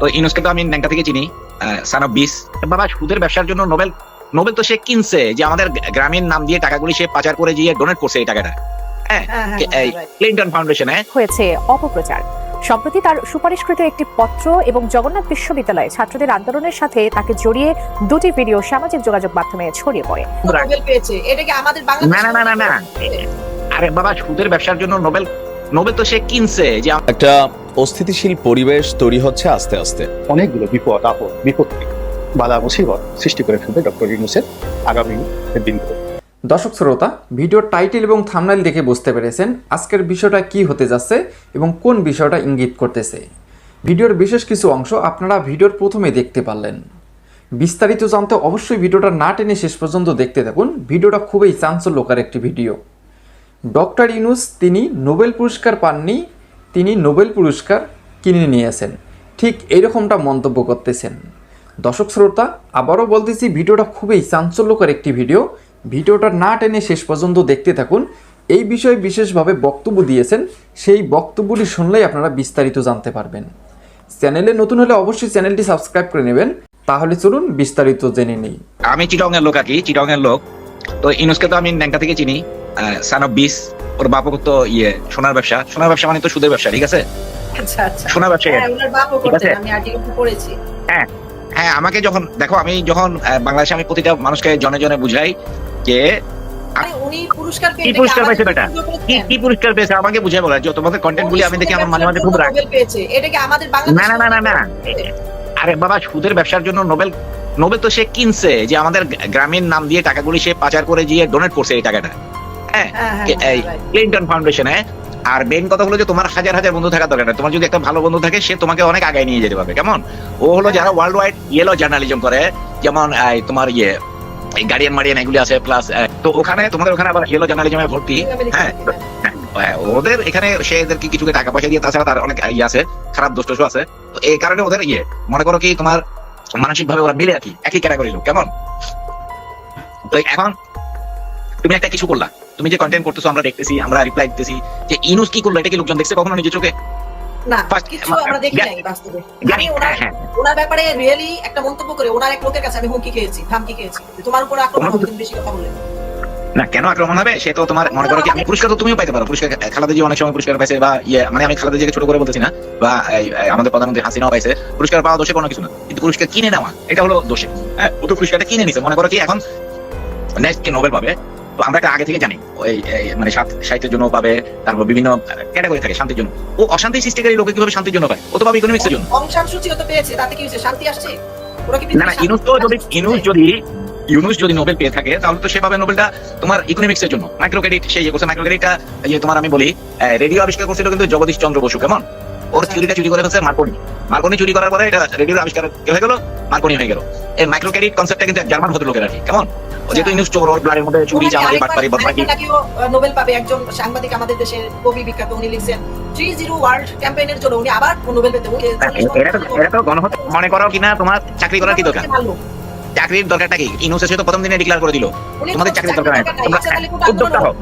তো ইউনুসকে তো আমি ন্যাংটা থেকে চিনি সান অফ বিস বাবা সুদের ব্যবসার জন্য নোবেল নোবেল তো সে কিনছে যে আমাদের গ্রামীণ নাম দিয়ে টাকাগুলি সে পাচার করে গিয়ে ডোনেট করছে এই টাকাটা। হ্যাঁ হ্যাঁ, হ্যাঁ, এই right. ক্লিন্টন ফাউন্ডেশনে হয়েছে অপপ্রচার। সম্প্রতি তার সুপারিশকৃত একটি পত্র এবং জগন্নাথ বিশ্ববিদ্যালয়ে ছাত্রদের আন্দোলনের সাথে তাকে জড়িয়ে দুটি ভিডিও সামাজিক যোগাযোগ মাধ্যমে ছড়িয়ে পড়ে। এটা কি আমাদের না না না না না। আরে বাবা সুদের ব্যবসার জন্য নোবেল নোবেল তো সে কিনছে যে একটা অস্থিতিশীল পরিবেশ তৈরি হচ্ছে আস্তে আস্তে। অনেকগুলো বিপদ আপদ বিপত্তি বাধা মুসিবত সৃষ্টি করে ফেলবে ডক্টর ইউনুসের আগামী দিনগুলো। দর্শক শ্রোতা ভিডিওর টাইটেল এবং থামনাইল দেখে বুঝতে পেরেছেন আজকের বিষয়টা কি হতে যাচ্ছে এবং কোন বিষয়টা ইঙ্গিত করতেছে। ভিডিওর বিশেষ কিছু অংশ আপনারা ভিডিওর প্রথমে দেখতে পারলেন। বিস্তারিত জানতে অবশ্যই ভিডিওটা না টেনে শেষ পর্যন্ত দেখতে থাকুন। ভিডিওটা খুবই চাঞ্চল্যকর একটি ভিডিও। ডক্টর ইউনুস তিনি নোবেল পুরস্কার পাননি তিনি নোবেল পুরস্কার কিনে নিয়েছেন। ঠিক এইরকমটা মন্তব্য করতেছেন। দর্শক শ্রোতা, আবারও বলতেছি, ভিডিওটা খুবই চাঞ্চল্যকর একটি ভিডিও। ভিডিওটা না টেনে শেষ পর্যন্ত দেখতে থাকুন। এই বিষয়ে বিশেষভাবে বক্তব্য দিয়েছেন, সেই বক্তব্যটি শুনলেই আপনারা বিস্তারিত জানতে পারবেন। চ্যানেলে নতুন হলে অবশ্যই চ্যানেলটি সাবস্ক্রাইব করে নেবেন। তাহলে চলুন বিস্তারিত জেনে নেই। আমি চিটং এর লোক আর কি চিটং এর লোক। তো ইউনুসকে তো আমি ন্যাংটা থেকে চিনি। সান অফ বিস ওর বাপও তো ইয়ে সোনার ব্যবসা। সোনার ব্যবসা মানে তো সুদের ব্যবসা ঠিক আছে? আচ্ছা আচ্ছা। সোনার ব্যবসা হ্যাঁ ঠিক আছে। পড়েছি। হ্যাঁ আমাকে যখন দেখো আমি যখন বাংলাদেশে আমি প্রতিটা মানুষকে জনে জনে বুঝাই যে পেয়ে কি পুরস্কার আমাদের বেটা? কি কি পুরস্কার পেয়েছে? আমাকে বুঝাই বলা। যে তোমাদের কন্টেন্ট গুলি আমি দেখি আমার মাঝে মাঝে খুব রাগ। এটা কি আমাদের না না না না না। আরে বাবা সুদের ব্যবসার জন্য নোবেল নোবেল তো সে কিনছে যে আমাদের গ্রামীণ নাম দিয়ে টাকাগুলি সে পাচার করে গিয়ে ডোনেট করছে এই টাকাটা। হ্যাঁ হ্যাঁ হ্যাঁ, হ্যাঁ ক্লিন্টন ফাউন্ডেশনে আর মেইন কথা হলো যে তোমার হাজার হাজার বন্ধু থাকা দরকার তোমার যদি একটা ভালো বন্ধু থাকে সে তোমাকে অনেক আগে নিয়ে যেতে পারবে। কেমন? ও হলো যারা ওয়ার্ল্ড ওয়াইড ইয়েলো জার্নালিজম করে যেমন তোমার ইয়ে এই গার্ডিয়ান এগুলি আছে প্লাস তো ওখানে তোমাদের ওখানে আবার ইয়েলো জার্নালিজমে ভর্তি। হ্যাঁ হ্যাঁ। হ্যাঁ, ওদের এখানে সে এদেরকে কিছু টাকা পয়সা দিয়ে তাছাড়া তার অনেক ইয়ে আছে খারাপ দোষ আছে। তো এই কারণে ওদের ইয়ে মনে করো কি তোমার মানসিক ভাবে ওরা মিলে আর কি একই ক্যাটাগরি লোক কেমন? তো এখন তুমি একটা কিছু করলা। তুমি যে কন্টেন্ট করতেছো আমরা দেখতেছি আমরা রিপ্লাই দিতেছি যে ইনুস কি করল এটা কি লোকজন দেখছে কখনো নিজের চোখে? না কিছু আমরা দেখি নাই বাস্তবে। আমি ওনার ওনার ব্যাপারে রিয়েলি একটা মন্তব্য করে ওনার এক লোকের কাছে আমি হুমকি খেয়েছি ধামকি খেয়েছি। তোমার উপর আক্রমণ তোমার হবে তুমি বেশি কথা বললে। না কেন আক্রমণ হবে? সে তো তোমার মনে করো কি আমি পুরস্কার তো তুমিও পাইতে পারো। পুরস্কার খালাদা জি অনেক সময় পুরস্কার পাইছে বা ইয়ে মানে আমি খালাদা জিকে ছোট করে বলতেছি না বা আমাদের প্রধানমন্ত্রী হাসিনাও পাইছে। পুরস্কার পাওয়া দোষে কোনো কিছু না। কিন্তু পুরস্কার কিনে নেওয়া এটা হলো দোষে। হ্যাঁ ও তো পুরস্কারটা কিনে নিছে। মনে করো কি এখন নেক্সট কে নোবেল পাবে? তো আমরা একটা আগে থেকে জানি। ওই মানে সাহিত্যের জন্য পাবে তারপর বিভিন্ন ক্যাটাগরি থাকে শান্তির জন্য। ও অশান্তি সৃষ্টিকারী লোকে কীভাবে শান্তির জন্য পায়? ও তো পাবে ইকোনমিক্সের জন্য। অং সান সুচিও তো পেয়েছে তাতে কি শান্তি আসছে? না না ইউনুস তো যদি ইউনুস যদি ইউনুস যদি নোবেল পেয়ে থাকে তাহলে তো সেভাবে নোবেলটা তোমার ইকোনমিক্স এর জন্য। মাইক্রো ক্রেডিট সেই ইয়ে করছে মাইক্রো ক্রেডিটটা যে তোমার আমি বলি রেডিও আবিষ্কার করছিল কিন্তু জগদীশ চন্দ্র বসু কেমন? ওর আচ্ছা। চুরিটা চুরি করে ফেলছে মার্কনি। মার্কনি চুরি করার পরে এটা রেডিও আবিষ্কার হয়ে গেল? মার্কনি হয়ে গেল। এই মাইক্রো ক্রেডিট কনসেপ্টটা কিন্তু জার্মান ভদ্রলোকের আর কি কেমন? যেহেতু ইউনুস চোর ওর ব্লাডের মধ্যে চুরি জামারি বাটপারি বদমাকি নোবেল পাবে একজন সাংবাদিক আমাদের দেশের কবি বিখ্যাত উনি লিখছেন থ্রি জিরো ওয়ার্ল্ড ক্যাম্পেইনের জন্য উনি আবার নোবেল পেতে এটা তো এটা তো গণহত্যা মনে করো কিনা তোমার চাকরি করার কি দরকার? চাকরির দরকারটা কি? ইউনুস এসে তো প্রথম দিনে ডিক্লেয়ার করে দিল। তোমাদের চাকরির দরকার নাই। নাই। তোমরা আচ্ছা, উদ্যোক্তা হও।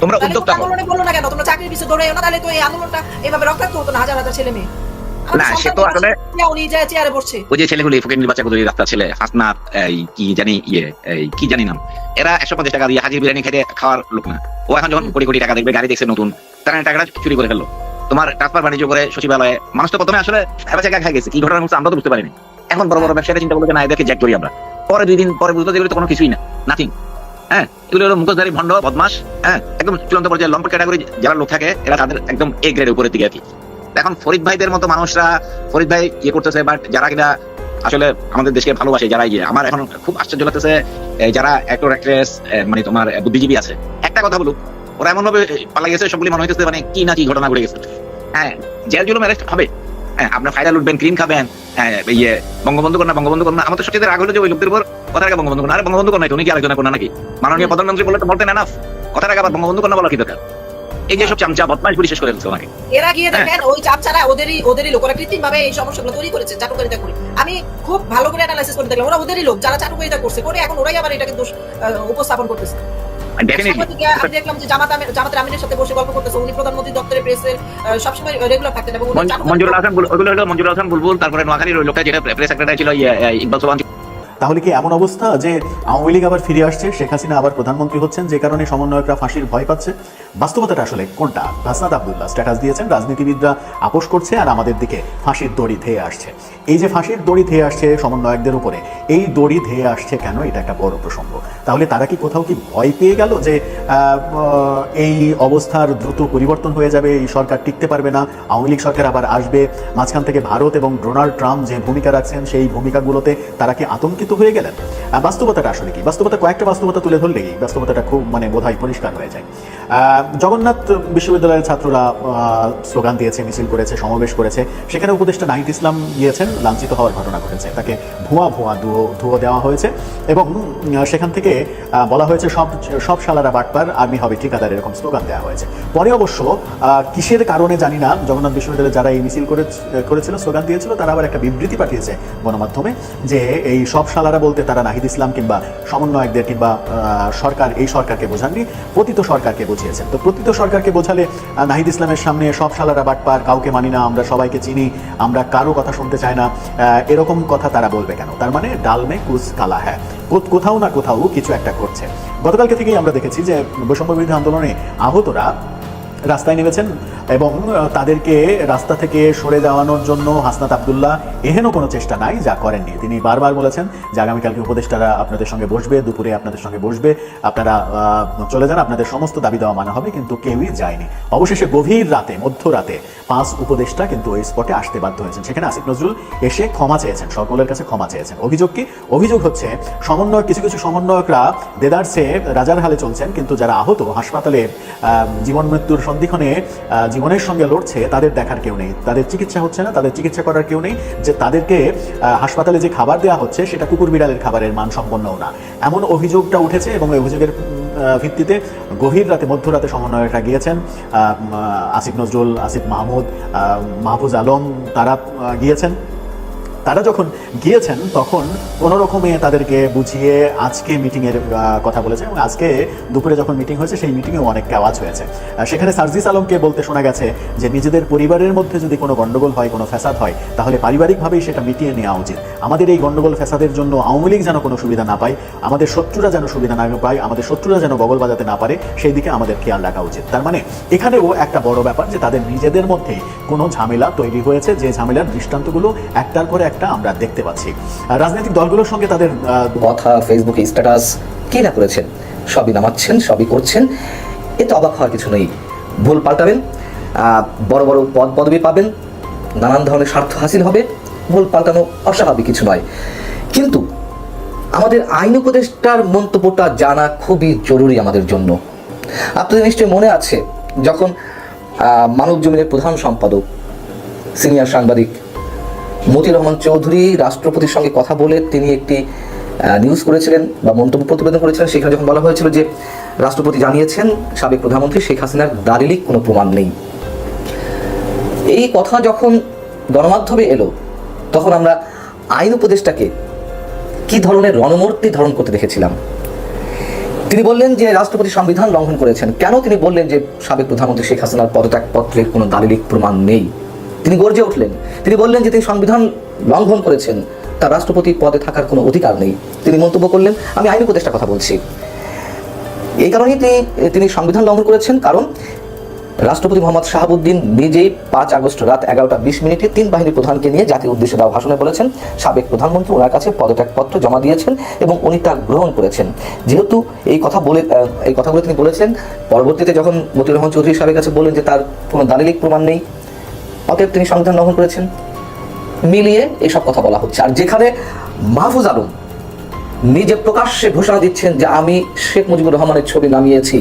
তোমরা উদ্যোক্তা হও। না কেন? তোমরা চাকরির পিছনে দৌড়ে না তাহলে তো এই আন্দোলনটা এভাবে রক্ষার্থ হতো না হাজার হাজার ছেলে মেয়ে। না, সে তো আসলে- উনি যায় চেয়ারে বসছে। ওই যে ছেলেগুলি ফকির ছেলে হাসনাত এই কি জানি ইয়ে এই কি জানি নাম। এরা একশো পঞ্চাশ টাকা দিয়ে হাজির বিরিয়ানি খেতে খাওয়ার লোক না। ও এখন যখন কোটি কোটি টাকা দেখবে গাড়ি দেখছে নতুন তারা টাকাটা চুরি করে ফেলল। তোমার ট্রান্সফার বাণিজ্য করে সচিবালয়ে মানুষ তো প্রথমে আসলে জায়গা খাই গেছে কি ঘটনা ঘটছে আমরা তো বুঝতে পারিনি। এখন বড় বড় ব্যবসায়ীরা চিন্তা করল যে না এদেরকে জ্যাক করি আমরা। পরে দুই দিন পরে বুঝতে যেগুলো তো কোনো কিছুই না নাথিং হ্যাঁ? এগুলো হলো মুখোশধারী ভণ্ড বদমাস হ্যাঁ? একদম চূড়ান্ত পর্যায়ে লম্পট ক্যাটাগরি যারা লোক থাকে এরা তাদের একদম এ গ্রেডের উপরের দিকে আর কি। এখন ফরিদ ভাইদের মতো মানুষরা ফরিদ ভাই ইয়ে করতেছে বাট যারা কিনা আসলে আমাদের দেশকে ভালোবাসে যারা ইয়ে আমার এখন খুব আশ্চর্য লাগতেছে যারা অ্যাক্টর অ্যাক্ট্রেস মানে তোমার বুদ্ধিজীবী আছে। একটা কথা বলুক ওরা এমন ভাবে পালা গেছে সবগুলি মনে হইতেছে মানে কি না কি ঘটনা ঘটে গেছে। হ্যাঁ জেল জুলুম অ্যারেস্ট হবে হ্যাঁ আপনার ফায়দা লুটবেন ক্রিম খাবেন হ্যাঁ ইয়ে বঙ্গবন্ধু কন্যা বঙ্গবন্ধু কন্যা আমার তো সত্যি রাগ হলো যে ওই লোকদের উপর কথা রাখা বঙ্গবন্ধু কন্যা আরে বঙ্গবন্ধু কন্যা উনি কি আলোচনা কন্যা নাকি? মাননীয় প্রধানমন্ত্রী বলে তো বলতেন এনাফ কথা রাখা আবার বঙ্গবন্ধু কন্যা বলা কি দরকার? এই যে সব চামচা বদমাশ গুলি শেষ করে ফেলছে ওনাকে এরা গিয়ে হ্যাঁ। দেখেন ওই চাপ ছাড়া ওদেরই ওদেরই লোক। ওরা কৃত্রিম ভাবে এই সমস্যাগুলো তৈরি করেছে চাটুকারিতা করে। আমি খুব ভালো করে অ্যানালাইসিস করে দেখলাম ওরা ওদেরই লোক যারা চাটুকারিতা করছে। করে এখন ওরাই আবার এটাকে দোষ উপস্থাপন করতেছে। আমি দেখলাম যে জামাত জামাতের আমিরের সাথে বসে গল্প করতেছে উনি প্রধানমন্ত্রী দপ্তরে প্রেসের সবসময় রেগুলার থাকতেন এবং উনি জামাত- মঞ্জুরুল হাসান ওগুলো হলো মঞ্জুরুল হাসান বুলবুল তারপরে নোয়াখালীর ওই লোকটা যেটা প্রেস সেক্রেটারি ছিল ইয়ে, ইয়ে, ইকবাল তাহলে কি এমন অবস্থা যে আওয়ামী লীগ আবার ফিরে আসছে? শেখ হাসিনা আবার প্রধানমন্ত্রী হচ্ছেন যে কারণে সমন্বয়করা ফাঁসির ভয় পাচ্ছে? বাস্তবতাটা আসলে কোনটা? হাসনাত আবদুল্লাহ স্ট্যাটাস দিয়েছেন, রাজনীতিবিদরা আপোষ করছে আর আমাদের দিকে ফাঁসির দড়ি ধেয়ে আসছে। এই যে ফাঁসির দড়ি ধেয়ে আসছে সমন্বয়কদের উপরে, এই দড়ি ধেয়ে আসছে কেন? এটা একটা বড় প্রসঙ্গ। তাহলে তারা কি কোথাও কি ভয় পেয়ে গেল যে এই অবস্থার দ্রুত পরিবর্তন হয়ে যাবে, এই সরকার টিকতে পারবে না? আওয়ামী লীগ সরকার আবার আসবে, মাঝখান থেকে ভারত এবং ডোনাল্ড ট্রাম্প যে ভূমিকা রাখছেন, সেই ভূমিকাগুলোতে তারা কি আতঙ্কিত হয়ে গেলেন? বাস্তবতাটা আসলে কি? বাস্তবতা কয়েকটা বাস্তবতা তুলে ধরলেই বাস্তবতাটা খুব মানে বোধহয় পরিষ্কার হয়ে যায়। জগন্নাথ বিশ্ববিদ্যালয়ের ছাত্ররা স্লোগান দিয়েছে, মিছিল করেছে, সমাবেশ করেছে। সেখানে উপদেষ্টা নাহিদ ইসলাম গিয়েছেন, লাঞ্ছিত হওয়ার ঘটনা ঘটেছে। তাকে ভুয়া ভুয়া ধুয়ো ধুয়ো দেওয়া হয়েছে এবং সেখান থেকে বলা হয়েছে, সব সব শালারা বাটপার আর্মি হবে ঠিকাদার, এরকম স্লোগান দেওয়া হয়েছে। পরে অবশ্য কিসের কারণে জানি না, জগন্নাথ বিশ্ববিদ্যালয়ে যারা এই মিছিল করে করেছিল, স্লোগান দিয়েছিল, তারা আবার একটা বিবৃতি পাঠিয়েছে গণমাধ্যমে যে এই সব শালারা বলতে তারা নাহিদ ইসলাম কিংবা সমন্বয়কদের কিংবা সরকার, এই সরকারকে বোঝাননি, পতিত সরকারকে বুঝিয়েছেন। তো প্রকৃত সরকারকে বোঝালে নাহিদ ইসলামের সামনে সব সালারা বাটপার কাউকে মানি না, আমরা সবাইকে চিনি, আমরা কারও কথা শুনতে চাই না এরকম কথা তারা বলবে কেন? তার মানে ডালমে কুস কালা হ্যাঁ কোথাও না কোথাও কিছু একটা করছে গতকালকে থেকেই আমরা দেখেছি যে বৈষম্য বিরোধী আন্দোলনে আহতরা রাস্তায় নেমেছেন এবং তাদেরকে রাস্তা থেকে সরে যাওয়ানোর জন্য হাসনাত আবদুল্লাহ এহেন কোনো চেষ্টা নাই, যা করেননি। তিনি বারবার বলেছেন যে আগামীকালকে উপদেষ্টারা আপনাদের সঙ্গে বসবে, দুপুরে আপনাদের সঙ্গে বসবে, আপনারা চলে যান, আপনাদের সমস্ত দাবি দেওয়া মানা হবে, কিন্তু কেউই যায়নি। অবশেষে গভীর রাতে, মধ্যরাতে পাঁচ উপদেষ্টা কিন্তু ওই স্পটে আসতে বাধ্য হয়েছেন। সেখানে আসিফ নজরুল এসে ক্ষমা চেয়েছেন, সকলের কাছে ক্ষমা চেয়েছেন। অভিযোগ কি? অভিযোগ হচ্ছে সমন্বয় কিছু কিছু সমন্বয়করা দেদারসে রাজার হালে চলছেন, কিন্তু যারা আহত, হাসপাতালে জীবন মৃত্যুর সন্ধিক্ষণে জীবনের সঙ্গে লড়ছে, তাদের দেখার কেউ নেই। তাদের চিকিৎসা হচ্ছে না, তাদের চিকিৎসা করার কেউ নেই। যে তাদেরকে হাসপাতালে যে খাবার দেওয়া হচ্ছে, সেটা কুকুর বিড়ালের খাবারের মান সম্পন্নও না। এমন অভিযোগটা উঠেছে এবং এই অভিযোগের ভিত্তিতে গভীর রাতে, মধ্যরাতে সমন্বয়করা গিয়েছেন। আসিফ নজরুল, আসিফ মাহমুদ মাহফুজ আলম, তারা গিয়েছেন। তারা যখন গিয়েছেন, তখন কোনো রকমে তাদেরকে বুঝিয়ে আজকে মিটিংয়ের কথা বলেছে এবং আজকে দুপুরে যখন মিটিং হয়েছে, সেই মিটিংয়েও অনেক আওয়াজ হয়েছে। সেখানে সার্জিস আলমকে বলতে শোনা গেছে যে, নিজেদের পরিবারের মধ্যে যদি কোনো গন্ডগোল হয়, কোনো ফ্যাসাদ হয়, তাহলে পারিবারিকভাবেই সেটা মিটিয়ে নেওয়া উচিত। আমাদের এই গন্ডগোল ফ্যাসাদের জন্য আওয়ামী লীগ যেন কোনো সুবিধা না পায়, আমাদের শত্রুরা যেন সুবিধা না পায়, আমাদের শত্রুরা যেন বগল বাজাতে না পারে, সেই দিকে আমাদের খেয়াল রাখা উচিত। তার মানে এখানেও একটা বড় ব্যাপার যে, তাদের নিজেদের মধ্যে কোনো ঝামেলা তৈরি হয়েছে, যে ঝামেলার দৃষ্টান্তগুলো একটার পরে একটা আমরা দেখতে পাচ্ছি। রাজনৈতিক দলগুলোর সঙ্গে তাদের কথা ফেসবুকে স্ট্যাটাস কে না করেছেন? সবই নামাচ্ছেন, সবই করছেন। এতে অবাক হওয়ার কিছু নেই। ভুল পাল্টাবেন বড় বড় পদ পদবি পাবেন, নানান ধরনের স্বার্থ হাসিল হবে, ভুল পাল্টানো অস্বাভাবিক কিছু নয়। কিন্তু আমাদের আইন উপদেষ্টার মন্তব্যটা জানা খুবই জরুরি আমাদের জন্য। আপনাদের নিশ্চয়ই মনে আছে, যখন মানব জমিনের প্রধান সম্পাদক, সিনিয়র সাংবাদিক মতিউর রহমান চৌধুরী রাষ্ট্রপতির সঙ্গে কথা বলে তিনি একটি নিউজ করেছিলেন বা মন্তব্য প্রতিবেদন করেছিলেন। সেখানে যখন বলা হয়েছিল যে রাষ্ট্রপতি জানিয়েছেন, সাবেক প্রধানমন্ত্রী শেখ হাসিনার দালিলিক কোনো প্রমাণ নেই। এই কথা যখন গণমাধ্যমে এলো, তখন আমরা আইন উপদেষ্টাকে কি ধরনের রণমূর্তি ধারণ করতে দেখেছিলাম? তিনি বললেন যে রাষ্ট্রপতি সংবিধান লঙ্ঘন করেছেন। কেন তিনি বললেন যে সাবেক প্রধানমন্ত্রী শেখ হাসিনার পদত্যাগপত্রের কোনো দালিলিক প্রমাণ নেই? তিনি গর্জে উঠলেন। তিনি বললেন যে তিনি সংবিধান লঙ্ঘন করেছেন। তার রাষ্ট্রপতি পদে থাকার কোনো অধিকার নেই। তিনি মন্তব্য করলেন, আমি আইন উপদেষ্টার কথা বলছি। এই কারণেই তিনি তিনি সংবিধান লঙ্ঘন করেছেন। কারণ রাষ্ট্রপতি মোহাম্মদ শাহাবুদ্দিন নিজেই পাঁচ আগস্ট রাত এগারোটা বিশ মিনিটে তিন বাহিনীর প্রধানকে নিয়ে জাতির উদ্দেশ্যে দেওয়া ভাষণে বলেছেন, সাবেক প্রধানমন্ত্রী ওনার কাছে পদত্যাগপত্র জমা দিয়েছেন এবং উনি তা গ্রহণ করেছেন। যেহেতু এই কথা বলে এই কথাগুলো তিনি বলেছেন পরবর্তীতে যখন মতিউর রহমান চৌধুরী সাহেবের কাছে বলেন যে তার কোনো দালিলিক প্রমাণ নেই অতএব তিনি সংবিধান লঙ্ঘন করেছেন। মিলিয়ে এইসব কথা বলা হচ্ছে। আর যেখানে মাহফুজ আলম নিজে প্রকাশ্যে ঘোষণা দিচ্ছেন যে আমি শেখ মুজিবুর রহমানের ছবি নামিয়েছি,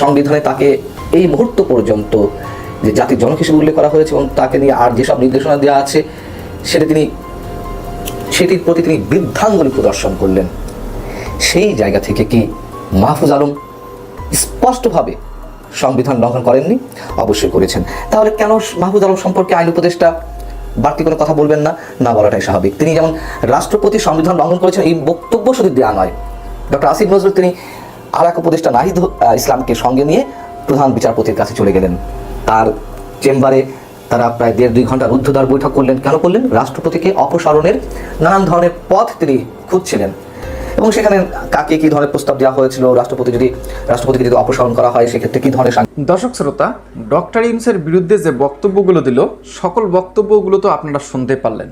সংবিধানে তাকে এই মুহূর্ত পর্যন্ত যে জাতির জনক হিসেবে উল্লেখ করা হয়েছে এবং তাকে নিয়ে আর যেসব নির্দেশনা দেওয়া আছে, সেটা তিনি, সেটির প্রতি তিনি বৃদ্ধাঙ্গুলি প্রদর্শন করলেন। সেই জায়গা থেকে কি মাহফুজ আলম স্পষ্টভাবে সংবিধান লঙ্ঘন করেননি, অবশ্যই করেছেন। তাহলে কেন মাহফুজ আলম সম্পর্কে আইন উপদেষ্টা বাড়তি কোনো কথা বলবেন না? না বলাটাই স্বাভাবিক। তিনি যেমন রাষ্ট্রপতি সংবিধান লঙ্ঘন করেছেন, এই বক্তব্য শুধু দেওয়া নয়। ডক্টর আসিফ নজরুল তিনি আর এক উপদেষ্টা নাহিদ ইসলামকে সঙ্গে নিয়ে প্রধান বিচারপতির কাছে চলে গেলেন। তার চেম্বারে তারা প্রায় দেড় দুই ঘণ্টা রুদ্ধদ্বার বৈঠক করলেন। কেন করলেন? রাষ্ট্রপতিকে অপসারণের নানান ধরনের পথ তিনি খুঁজছিলেন। এবং সেখানে কাকে কি ধরনের প্রস্তাব দেওয়া হয়েছিল? রাষ্ট্রপতি যদি রাষ্ট্রপতিকে যদি অপসারণ করা হয়, সেক্ষেত্রে কি ধরনের দর্শক শ্রোতা, ডক্টর ইউনুসের বিরুদ্ধে যে বক্তব্যগুলো দিল, সকল বক্তব্যগুলো তো আপনারা শুনতে পারলেন।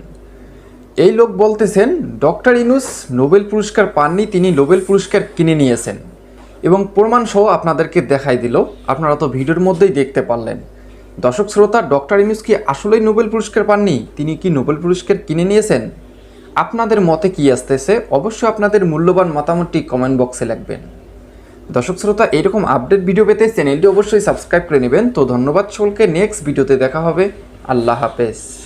এই লোক বলতেছেন, ডক্টর ইনুস নোবেল পুরস্কার পাননি, তিনি নোবেল পুরস্কার কিনে নিয়েছেন। এবং প্রমাণ সহ আপনাদেরকে দেখাই দিল, আপনারা তো ভিডিওর মধ্যেই দেখতে পারলেন। দর্শক শ্রোতা, ডক্টর ইনুস কি আসলেই নোবেল পুরস্কার পাননি? তিনি কি নোবেল পুরস্কার কিনে নিয়েছেন? আপনাদের মতে কি আসতেছে? অবশ্যই আপনাদের মূল্যবান মতামতটি কমেন্ট বক্সে লিখবেন। দর্শক শ্রোতা, এরকম আপডেট ভিডিও পেতে চ্যানেলটি অবশ্যই সাবস্ক্রাইব করে নেবেন। তো ধন্যবাদ সকলকে। নেক্সট ভিডিওতে দেখা হবে। আল্লাহ হাফেজ।